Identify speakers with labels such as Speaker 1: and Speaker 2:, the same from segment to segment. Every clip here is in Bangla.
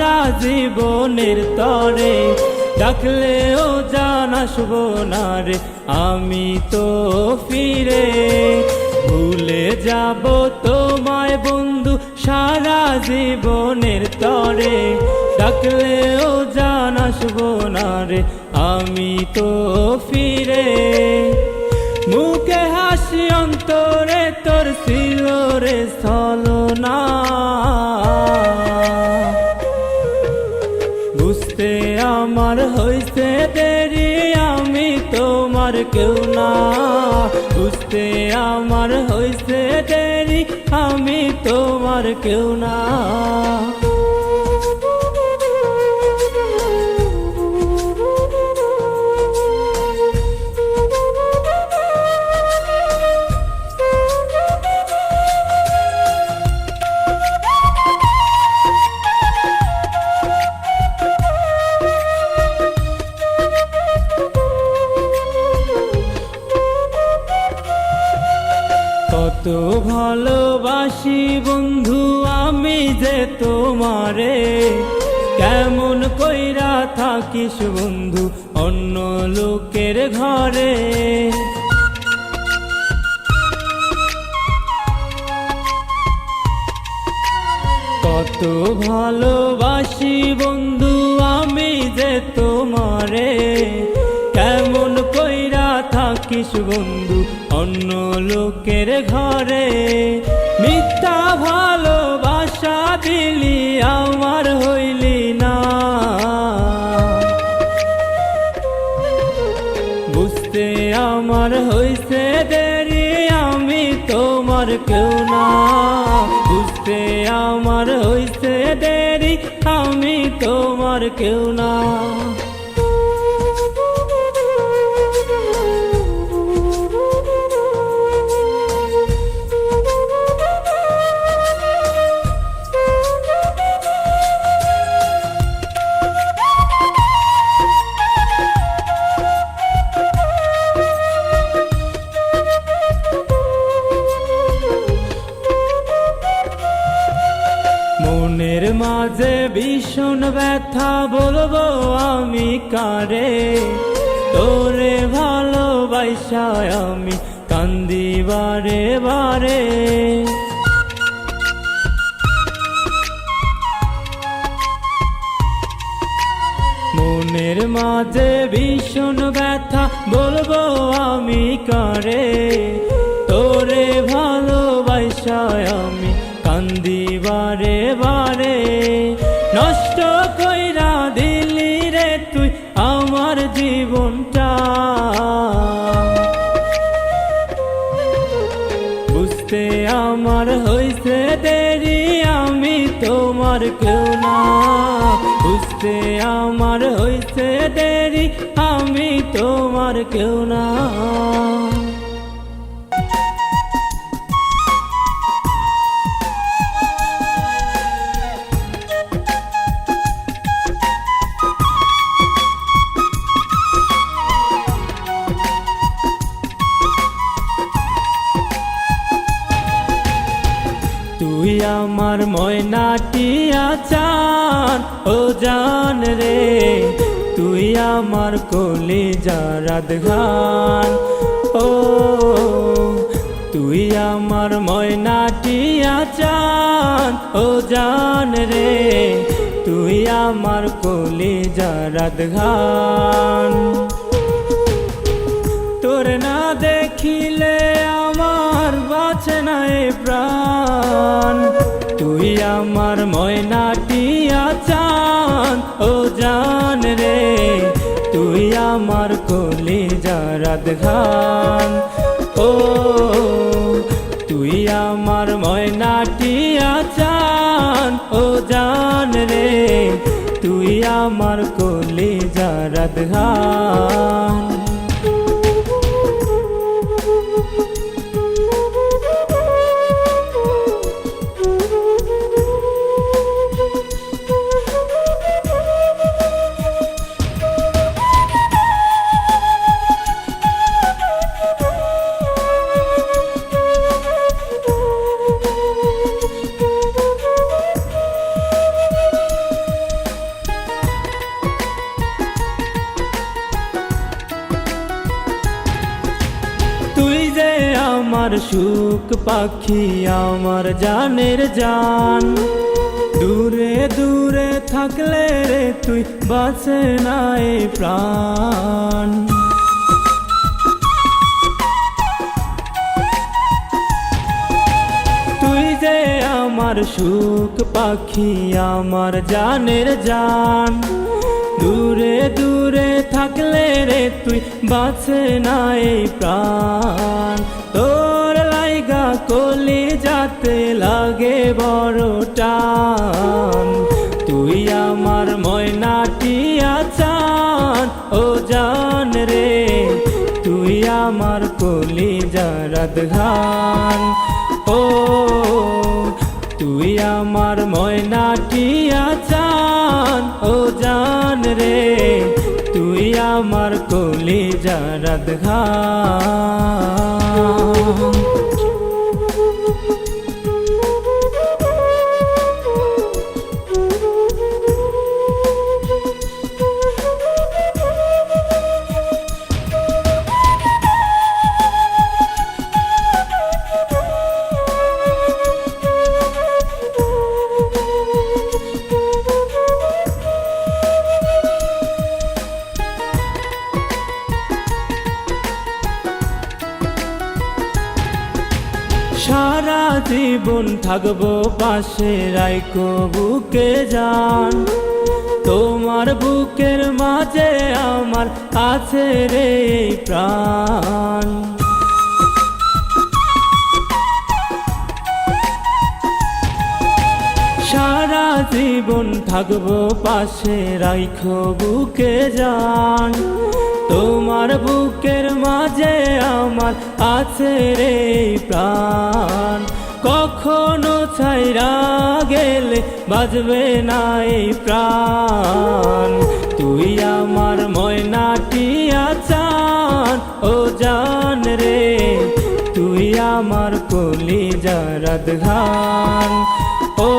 Speaker 1: সারা জীবনের তরে, ডাকলেও জান আসব না রে, আমি তো ফিরে। ভুলে যাব তোমায় বন্ধু সারা জীবনের তরে, ডাকলেও জান আসব না রে, আমি তো ফিরে। মুখে হাসি অন্তরে তোর ছিল রে না বুঝতে আমার হইছে দেরি, আমি তোমার কেউ না। বুঝতে আমার হইছে দেরি, আমি তোমার কেউ না। থাকিস বন্ধু অন্য লোকের ঘরে। কত ভালোবাসি বন্ধু আমি যে তোমারে। কেমন কইরা থাকিস বন্ধু অন্য লোকের ঘরে। না বুঝতে আমার হইছে দেরি আমি তোমার কেউ না। ভীষণ ব্যথা বলব আমি কারে তোরে ভালোবাসায় আমি কান্দি বারে বারে। মনের মাঝে ভীষণ ব্যথা বলব আমি কারে তোরে ভালোবাসায় আমি কান্দি বারে বারে। নষ্ট কইরা দিলি রে তুই আমার জীবনটা। বুঝতে আমার হইছে দেরি, আমি তোমার কেউ না। বুঝতে আমার হইছে দেরি, আমি তোমার কেউ না। ময়নাটি আচান ও জান রে, তুই আমার কলি জারাদ ঘান ও, তুই আমার ময়নাটি আচান ও জান রে, তুই আমার কলি জারাদ ঘান তোর না দেখিলে আমার বাঁচে নাই প্রাণ। তুই আমার ময়নাটি আচান ও জান রে। তুই আমার কলি জারাদ খান ও, তুই আমার ময়নাটি আচান ও জান রে। তুই আমার কলি জারাদ খান আমার সুখ পাখি, আমার জানের জান। দূরে দূরে থাকলে রে তুই বাঁচে নাই প্রাণ। তুই যে আমার সুখ পাখি, আমার জানের জান। দূরে দূরে থাকলে রে তুই বাঁচে নাই প্রাণ। লাইগা কলি যাতে লাগে বড় টান। তুই আমার ময়নাটিয়া চান ও জান রে। তুই আমার কলি জারাদ ঘান ও, তুই আমার ময়নাটিয়া চান ও জান রে। তুই আমার কলি ঘান জীবন থাকব পাশে রাইকো বুকে যান। তোমার বুকের মাঝে আমার আছে রে প্রাণ। সারা জীবন থাকব পাশে, রাইখো বুকে যান। তোমার বুকের মাঝে আমার আছে রে প্রাণ। কখনো ছাইরা গেলে বাজবে না এই প্রাণ। তুই আমার ময়নাটিয়া চান ও জান রে। তুই আমার কলি জারাদ ঘান ও,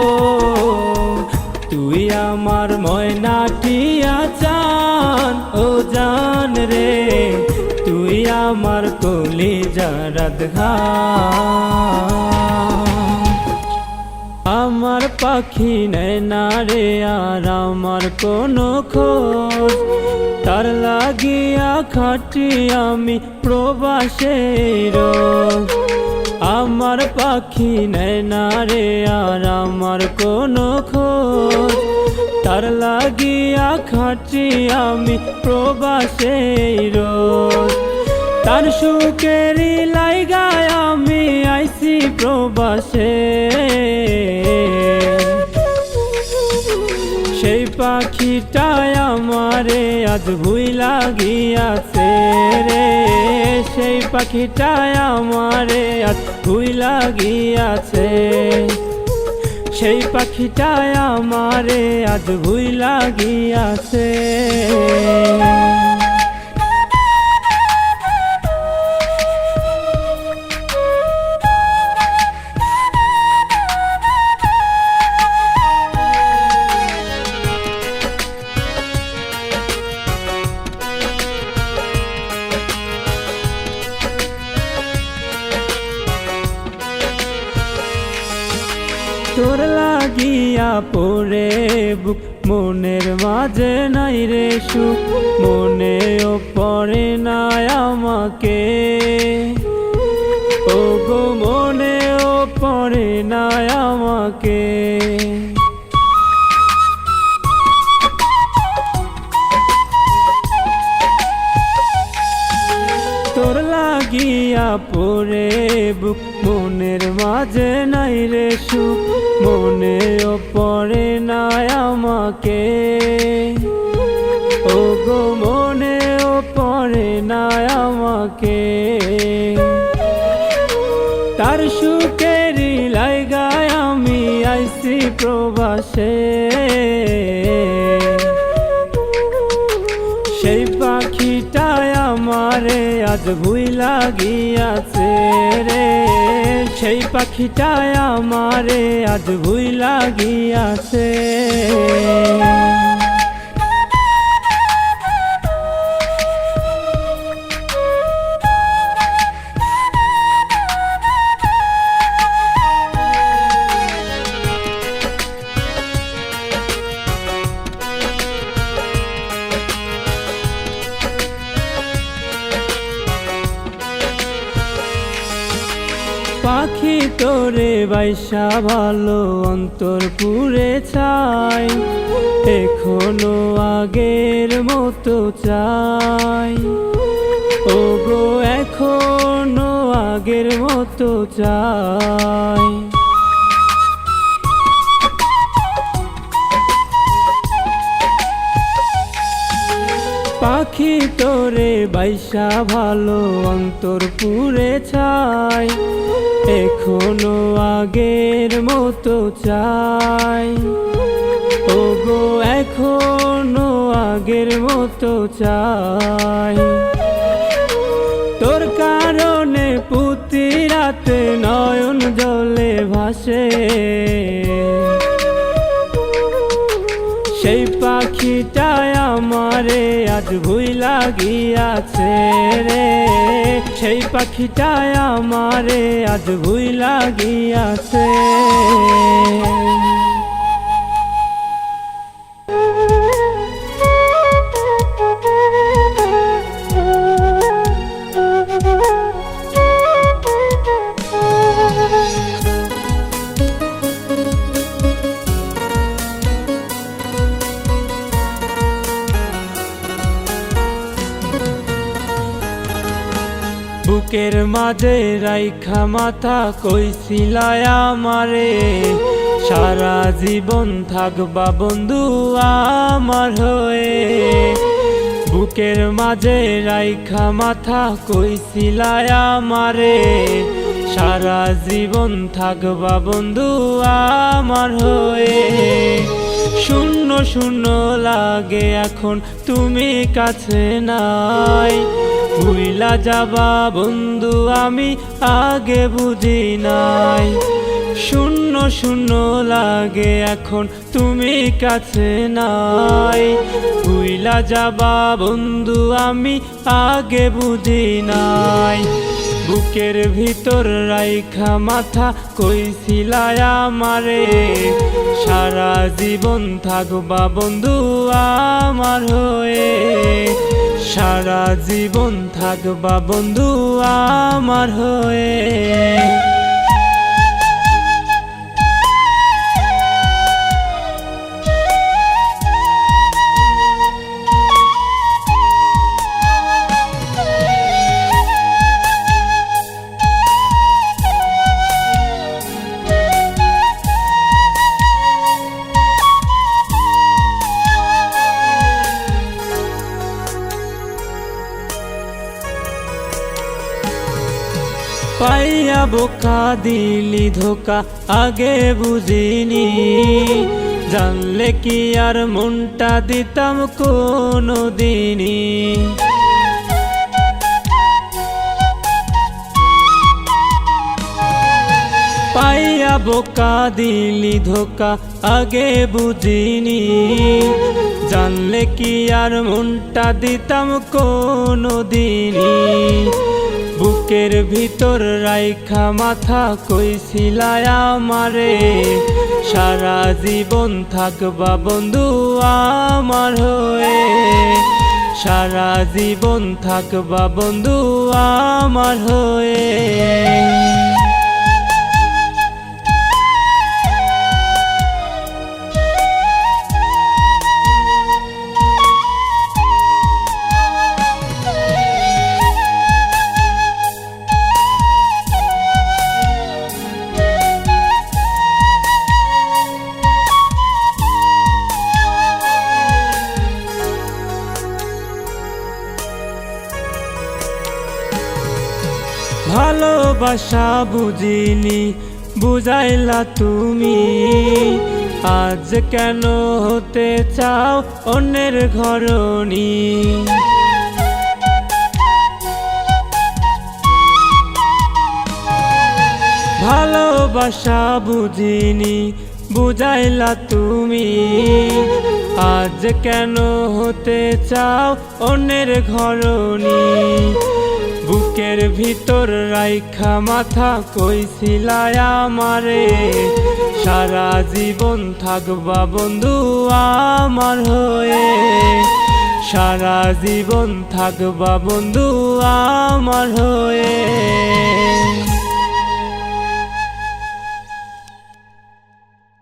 Speaker 1: তুই আমার ময়নাটিয়া চান ও জান রে। আমার কলি ঘান আমার পাখি নেয় না রে আর আমার কোনো খোঁজ। তার লাগিয়া খাটি আমি প্রবাসে আমার পাখি নেয় না রে আর আমার কোনো খোঁজ। তার লাগিয়া খাটি আমি প্রবাসে রোজ তার সুখেরই লাইগায় আমি আইসি প্রবাসে। সেই পাখিটায় আমারে আজ ভুই লাগিয়াছে রে। সেই পাখিটায় আমারে আজ ভুই লাগিয়াছে সেই পাখিটায় আমারে আজ ভুই লাগিয়াছে পড়ে বুক, মনের মাঝে নাই রে সুখ, মনেও পড়ে নাই আমাকে। ও গো মনেও পড়ে নাই আমাকে। তোর লাগিয়া পড়ে বুক মনের মাঝে নাই রে সুখ মনেও পড়ে নাই আমাকে। ও গো মনেও পড়ে নাই আমাকে। তার সুখেরই লাইগায় আমি আইসি প্রবাসে। আমারে আজ ভুই লাগিয়াছে রে। সেই পাখিটায় আমারে আজ ভুই লাগিয়াছে বাইসা ভালো অন্তর পুরে চাই, এখনও আগের মতো চাই। ও গো এখনও আগের মতো চাই। পাখি তোরে বাইসা ভালো অন্তর পুরে ছাই এখনও আগের মতো চাই। ও গো এখনও আগের মতো চাই। তোর কারণে পুতি রাতে নয়ন জলে ভাসে। সেই পাখিটায় আমারে আজ ভুই লাগিয়াছে রে। সেই পাখিটায় আমারে আজ ভুই লাগিয়াছে মাঝে রাইখা মাথা কইছিলায় আমারে, সারা জীবন থাকবা বন্ধু আমার হয়ে। বুকের মাঝে রাইখা মাথা কইছিলায় আমারে, সারা জীবন থাকবা বন্ধু আমার হয়ে। শূন্য শূন্য লাগে এখন, তুমি কাছে নাই। ভুইলা যাবা বন্ধু, আমি আগে বুঝি নাই। শূন্য শূন্য লাগে এখন তুমি কাছে নাই। ভুইলা যাবা বন্ধু, আমি আগে বুঝি নাই। বুকের ভিতর রাইখা মাথা কইছিলায় আমারে। সারা জীবন থাকবা বন্ধু আমার হয়ে। সারা জীবন থাকবা বন্ধু আমার হয়ে। বোকা দিলি ধোকা, আগে বুঝিনি। জানলে কি আর মনটা দিতাম কোনো দিনই। পাইয়া বোকা দিলি ধোকা, আগে বুঝিনি। জানলে কি আর মনটা দিতাম কোনো দিনই। বুকের ভিতর রাইখা মাথা কইছিলায় আমারে। সারা জীবন থাকবা বন্ধু আমার হয়ে। সারা জীবন থাকবা বন্ধু আমার হয়ে। ভালোবাসা বুঝিনি, বুঝাইলা তুমি। আজ কেন হতে চাও অন্যের ঘরণী? ভালোবাসা বুঝিনি, বুঝাইলা তুমি। আজ কেন হতে চাও অন্যের ঘরণী? বুকের ভিতর রাইখা মাথা কইছিলায় আমারে? সারা জীবন থাকবা বন্ধু আমার হয়ে। সারা জীবন থাকবা বন্ধু আমার হয়ে।